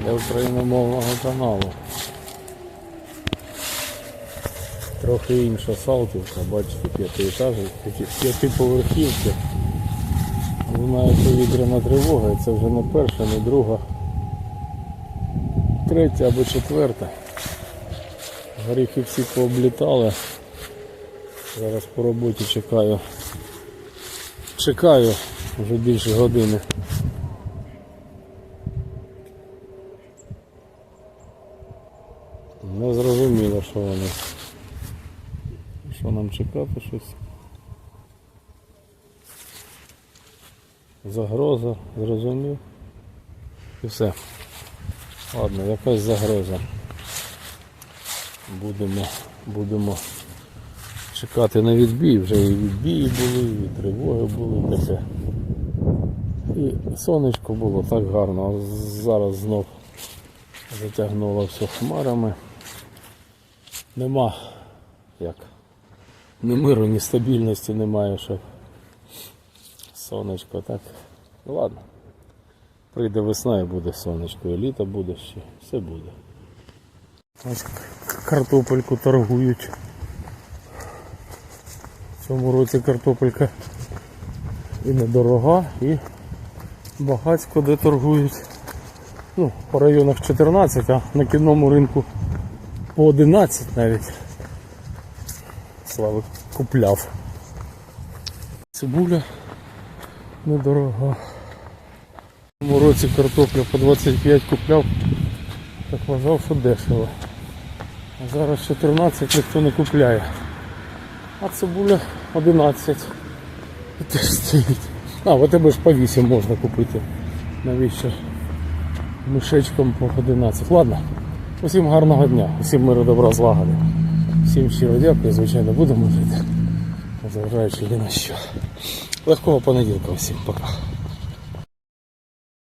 для україномовного каналу. Трохи інша салтівка, бачите, п'ятиэтажі, п'яти- п'ятиповерхівки. Лунає повітряна тривога, і це вже не перша, не друга, третя або четверта. Горіхи всі пооблітали. Зараз по роботі чекаю. Чекаю вже більше години. Не зрозуміло, що вони. Що нам чекати щось. Загроза, зрозумів. І все. Ладно, якась загроза. Будемо, будемо чекати на відбій. Вже і відбії були, і тривоги були таке. І сонечко було так гарно, а зараз знов затягнуло все хмарами. Нема як. Ні миру, ні стабільності немає, щоб сонечко так. Ну ладно. Прийде весна і буде сонечко, і літо буде ще, все буде. Ось картопельку торгують. В цьому році картопелька і недорога, і багацько де торгують. Ну, по районах 14, а на кінному ринку по 11 навіть. Славик купляв. Цибуля недорога. В цьому році картопля по 25 купляв, так вважав, що дешево. А зараз 14 ніхто не купляє. А цибуля 11. І теж стоїть. А, в тебе ж по 8 можна купити. Навіщо? Мішечком по 11. Ладно. Усім гарного дня, усім миру добра злагоди. Всім щиро дякую, звичайно, будемо жити. Незважаючи ні на що. Легкого понеділка всім, пока.